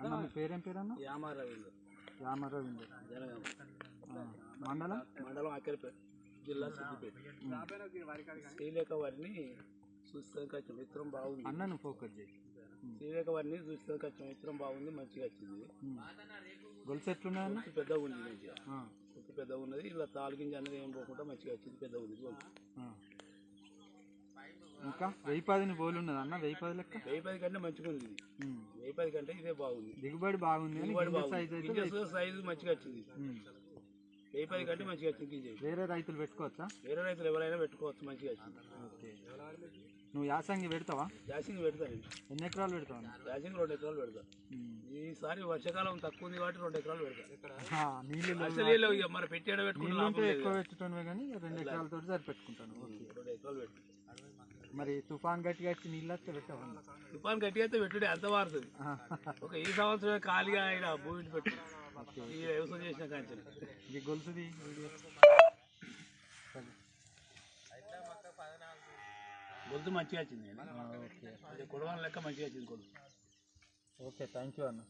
అన్న మీ పేరేం పేరు అన్న యామ రవీంద్ర మండలం? మండలం అక్కరిపేట జిల్లా సిద్దిపేట. శ్రీలేఖ వారిని చూస్తానికి వచ్చిన విత్తనం బాగుంది అన్నను ఫోకస్ చేయి. శ్రీలేఖ వారిని చూస్తానికి వచ్చిన విత్తనం బాగుంది మంచిగా వచ్చింది. గొలుసు గుర్తు పెద్దగా ఉంది మంచిగా. గుర్తు పెద్దగా ఉన్నది. ఇలా తాలుగింజ అనేది ఏం పోకుండా మంచిగా వచ్చింది పెద్దగా ఉంది. ఇంకా వెయ్యి పదిని బోలు ఉన్నది అన్న? వెయ్యి పది లెక్క? వెయ్యి పది కంటే మంచిగా ఉంది. పది కంటే ఇదే బాగుంది. దిగుబడి బాగుంది దిగుబడి సైజ్ మంచిగా వచ్చింది. వెయ్యి పది కంటే మంచిగా వచ్చింది. వేరే రైతులు పెట్టుకోవచ్చా? వేరే రైతులు ఎవరైనా పెట్టుకోవచ్చు మంచిగా వచ్చింది. ఓకే. నువ్వు యాసంగి పెడతావా? యాసింగ్ పెడతాను. ఎన్ని ఎకరాలు పెడతావు? యాసింగ్ రెండు ఎకరాలు పెడతా. ఈసారి వర్షాకాలం తక్కువ ఉంది కాబట్టి రెండు ఎకరాలు పెడతా. నీళ్ళు మరి లేదు ఎక్కువ పెట్టుతాను కానీ రెండు ఎకరాలతో సరిపెట్టుకుంటాను. ఓకే. రెండు ఎకరాలు పెట్టు మరి తుఫాన్ గట్టిగా వచ్చి నీళ్ళు వస్తే పెట్టావా? తుఫాన్ గట్టిగా అయితే పెట్టుడే అంత మారుతుంది ఒక ఈ సంవత్సరమే ఖాళీగా ఆయన భూమి పెట్టు ఈ వ్యవసాయం చేసిన కాంచెలు ఇది గొలుసుది గొంతు మంచిగా వచ్చింది. కొడవల లెక్క మంచిగా వచ్చింది కొడుకు ఓకే థ్యాంక్ యూ అన్న.